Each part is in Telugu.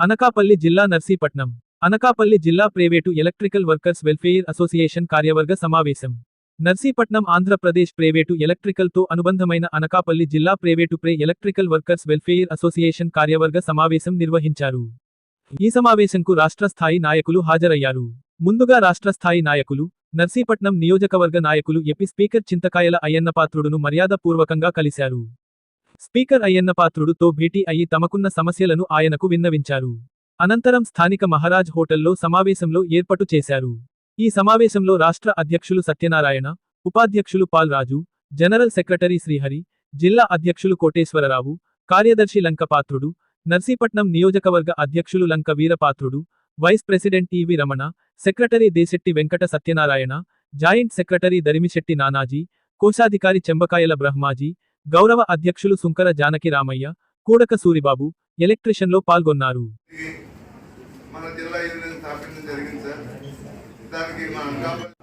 అనకాపల్లి జిల్లా నర్సీపట్నం. అనకాపల్లి జిల్లా private electrical workers welfare association కార్యవర్గ సమావేశం. నర్సీపట్నం ఆంధ్రప్రదేశ్ ప్రైవేటు ఎలక్ట్రికల్తో అనుబంధమైన అనకాపల్లి జిల్లా ప్రైవేటు ప్రే ఎలక్ట్రికల్ వర్కర్స్ వెల్ఫేర్ అసోసియేషన్ కార్యవర్గ సమావేశం నిర్వహించారు. ఈ సమావేశంకు రాష్ట్ర స్థాయి నాయకులు హాజరయ్యారు. ముందుగా రాష్ట్ర స్థాయి నాయకులు నర్సీపట్నం నియోజకవర్గ నాయకులు ఎపి స్పీకర్ చింతకాయల అయ్యన్నపాత్రుడును మర్యాదపూర్వకంగా కలిశారు. స్పీకర్ అయ్యన్నపాత్రుడుతో భేటీ అయి తమకున్న సమస్యలను ఆయనకు విన్నవించారు. అనంతరం స్థానిక మహారాజ్ హోటల్లో సమావేశంలో ఏర్పాటు చేశారు. ఈ సమావేశంలో రాష్ట్ర అధ్యక్షులు సత్యనారాయణ ఉపాధ్యక్షులు పాల్రాజు జనరల్ సెక్రటరీ శ్రీహరి జిల్లా అధ్యక్షులు కోటేశ్వరరావు కార్యదర్శి లంకపాత్రుడు నర్సీపట్నం నియోజకవర్గ అధ్యక్షులు Lanka Veerapatrudu vice president E V Ramana secretary Desetti Venkata Satyanarayana joint secretary Darimisetti Nanaji కోశాధికారి చెంబకాయల బ్రహ్మాజీ గౌరవ అధ్యక్షులు సుంకర జానకి రామయ్య కూడక సూరిబాబు ఎలక్ట్రిషన్లో పాల్గొన్నారు. మన జిల్లా యూనియన్ స్థాపించడం జరిగింది సార్. దానికి మన అనకాపల్లి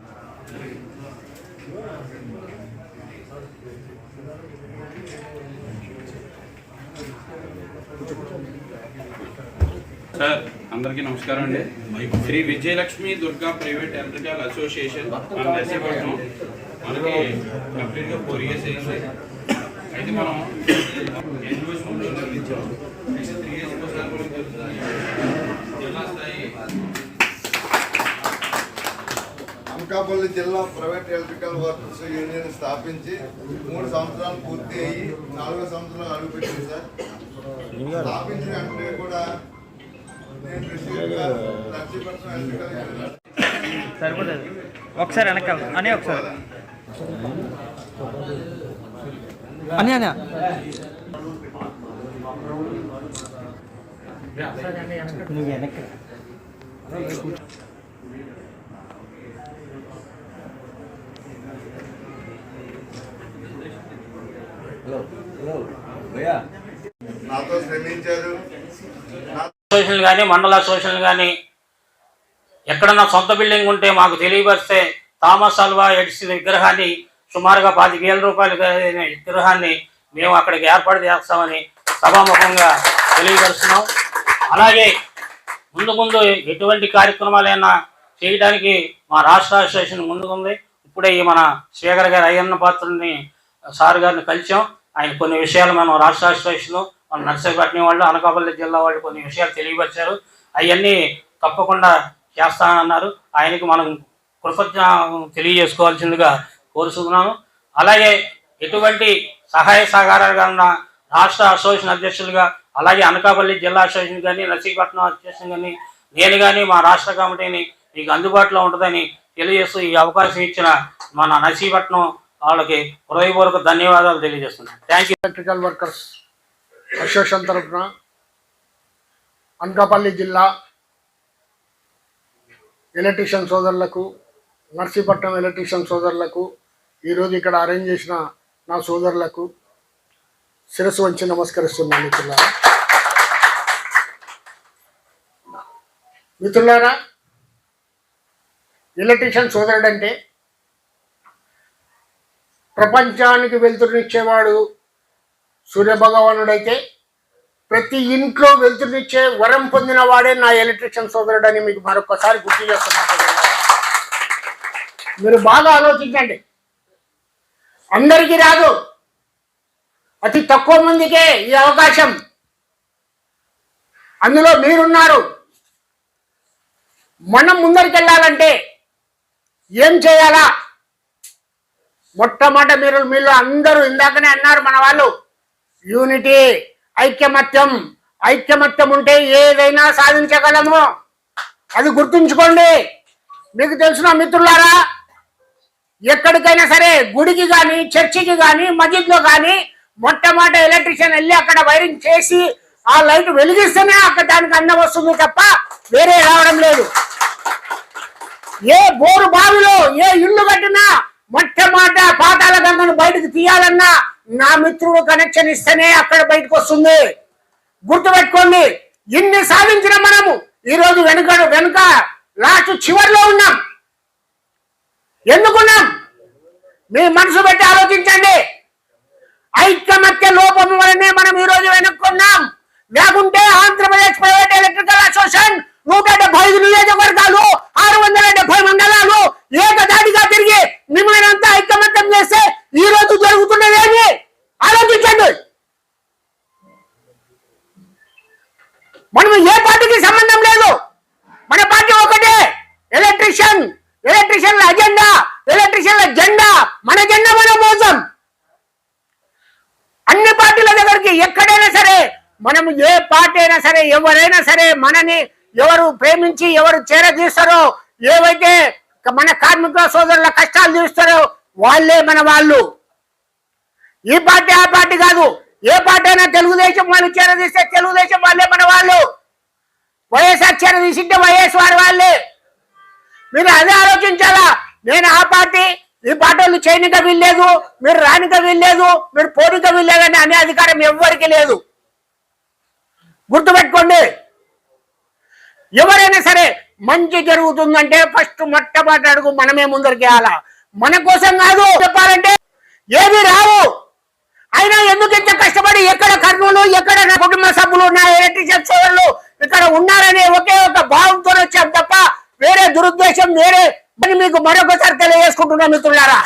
సార్ అందరికీ నమస్కారం అండి. Sri Vijayalakshmi Durga private electrical association మన నర్సీపట్నం మనకి కంప్లీట్గా ఫోర్ ఇయర్స్ అయింది. అయితే మనం. జిల్లా స్థాయి. అనకాపల్లి జిల్లా ప్రైవేట్ ఎలక్ట్రికల్ వర్కర్స్ యూనియన్ స్థాపించి మూడు సంవత్సరాలు పూర్తి అయ్యి నాలుగో సంవత్సరం అడుగుపెట్టింది సార్. స్థాపించిన వెంటనే కూడా సరిపోతుంది. ఒకసారి వెనకాల. అని ఒకసారి. అని అని నువ్వు వెనక్కి నాతో శ్రమించారు నా అసోసియేషన్ కానీ మండల అసోసియేషన్ కానీ ఎక్కడన్నా సొంత బిల్డింగ్ ఉంటే మాకు తెలియపరిస్తే థామస్ అల్వా ఎడిసన్ విగ్రహాన్ని సుమారుగా పది వేల రూపాయలు విగ్రహాన్ని మేము అక్కడికి ఏర్పాటు చేస్తామని సభాముఖంగా తెలియపరుస్తున్నాం. అలాగే ముందు ముందు ఎటువంటి కార్యక్రమాలైనా చేయడానికి మా రాష్ట్ర అసోసియేషన్ ముందుకుంది ఇప్పుడే ఈ మన శ్రీధర్ గారి అయ్యన్న పాత్రని సార్ గారిని కలిసాం. ఆయన కొన్ని విషయాలు మనం రాష్ట్ర అసోసియేషన్ మన నర్సీపట్నం వాళ్ళు అనకాపల్లి జిల్లా వాళ్ళు కొన్ని విషయాలు తెలియపరిచారు. అవన్నీ తప్పకుండా చేస్తానన్నారు. ఆయనకి మనం కృతజ్ఞ తెలియజేసుకోవాల్సిందిగా కోరుతున్నాను అలాగే ఎటువంటి సహాయ సహకారాలు ఉన్న రాష్ట్ర అసోసియేషన్ అధ్యక్షులుగా అలాగే అనకాపల్లి జిల్లా అసోసియేషన్ కానీ నర్సీపట్నం అసోసియేషన్ కానీ నేను కానీ మా రాష్ట్ర కమిటీని మీకు అందుబాటులో ఉంటుందని తెలియజేస్తూ ఈ అవకాశం ఇచ్చిన మన నర్సీపట్నం వాళ్ళకి హృదయపూర్వక ధన్యవాదాలు తెలియజేస్తున్నాను. Thank you electrical workers association తరఫున అనకాపల్లి జిల్లా ఎలక్ట్రీషియన్ సోదరులకు నర్సీపట్నం ఎలక్ట్రీషియన్ సోదరులకు ఈరోజు ఇక్కడ అరేంజ్ చేసిన నా సోదరులకు శిరస్సు వంచి నమస్కరిస్తున్నాను మిత్రులారా. మిత్రులారా ఎలక్ట్రీషియన్ సోదరుడు అంటే ప్రపంచానికి వెలుతురునిచ్చేవాడు సూర్యభగవానుడైతే ప్రతి ఇంట్లో వెలుతురునిచ్చే వరం పొందిన వాడే నా ఎలక్ట్రిషియన్ సోదరుడు అని మీకు మరొకసారి గుర్తు చేస్తున్నా మీరు బాగా ఆలోచించండి. అందరికీ రాదు. అతి తక్కువ మందికే ఈ అవకాశం. అందులో మీరున్నారు. మనం ముందరికెళ్ళాలంటే ఏం చేయాలా? మొట్టమొదట మీరు మీరు అందరూ ఇందాకనే అన్నారు మన వాళ్ళు. యూనిటీ ఐక్యమత్యం ఐక్యమత్యం ఉంటే ఏదైనా సాధించగలము. అది గుర్తుంచుకోండి. మీకు తెలిసిన మిత్రులారా ఎక్కడికైనా సరే గుడికి కానీ చర్చికి కానీ మస్జిద్లో కానీ మొట్టమొదటి ఎలక్ట్రీషియన్ వెళ్ళి అక్కడ వైరింగ్ చేసి ఆ లైట్ వెలిగిస్తేనే అక్కడ దానికి అన్నం వస్తుంది తప్ప వేరే రావడం లేదు. ఏ బోరు బావిలో ఏ ఇల్లు కట్టినా మొట్టమొదట పాతాల గంగను బయటకు తీయాలన్నా నా మిత్రుడు కనెక్షన్ ఇస్తేనే అక్కడ బయటకు వస్తుంది. గుర్తుపెట్టుకోండి ఇన్ని సాధించిన మనము ఈరోజు వెనుక వెనుక లాస్ట్ చివరిలో ఉన్నాం. ఎందుకున్నాం? మీ మనసు పెట్టి ఆలోచించండి. ఐక్యమత్య లోపం వలనే మనం ఈ రోజు వెనుక్కున్నాం. లేకుంటే ఆంధ్రప్రదేశ్ ప్రైవేట్ ఎలక్ట్రికల్ అసోసియేషన్ నూట డెబ్బై ఐదు నియోజకవర్గాలు ఆరు వందల డెబ్బై మండలాలు ఏకదాటిగా తిరిగి మిమ్మల్ని అంతా ఐకమత్యం చేస్తే ఈ రోజు జరుగుతున్నదేమి ఆలోచించండి మనం ఏ పార్టీకి సంబంధం లేదు మన పార్టీ ఒకటే ఎలక్ట్రిషియన్ ఎలక్ట్రిషియన్ల అజెండా ఎలక్ట్రిషియన్ల జెండా మన జెండా మన మోసం అన్ని పార్టీల దగ్గరికి ఎక్కడైనా మనము మనం ఏ పార్టీ అయినా సరే ఎవరైనా సరే మనని ఎవరు ప్రేమించి ఎవరు చేరదీస్తారో ఏవైతే మన కార్మిక సోదరుల కష్టాలు తీస్తారో వాళ్ళే మన వాళ్ళు. ఈ పార్టీ ఆ పార్టీ కాదు. ఏ పార్టీ అయినా తెలుగుదేశం వాళ్ళు చేరదీస్తే తెలుగుదేశం వాళ్ళే మన వాళ్ళు. వైఎస్ఆర్ చేరదీసింటే వైఎస్ వారి వాళ్ళే. మీరు అదే ఆలోచించాలా? నేను ఆ పార్టీ ఈ పార్టీలు చేయనిక వీల్లేదు మీరు రానిక వీల్లేదు మీరు పోనిక వీల్లేదని అనే అధికారం ఎవ్వరికి లేదు. గుర్తుపెట్టుకోండి. ఎవరైనా సరే మంచి జరుగుతుందంటే ఫస్ట్ మొట్టమొదటి అడుగు మనమే ముందరికి వేయాలా? మన కోసం కాదు. చెప్పాలంటే ఏవి రావు. అయినా ఎందుకు ఇంత కష్టపడి ఎక్కడ కర్నూలు ఎక్కడ నా కుటుంబ సభ్యులు నా ఎలక్ట్రిషియన్ సోదరులు ఇక్కడ ఉన్నారనే ఒకే ఒక భావంతో వచ్చాం తప్ప వేరే దురుద్దేశం వేరే అని మీకు మరొకసారి తెలియజేసుకుంటున్నా మిత్రులారా.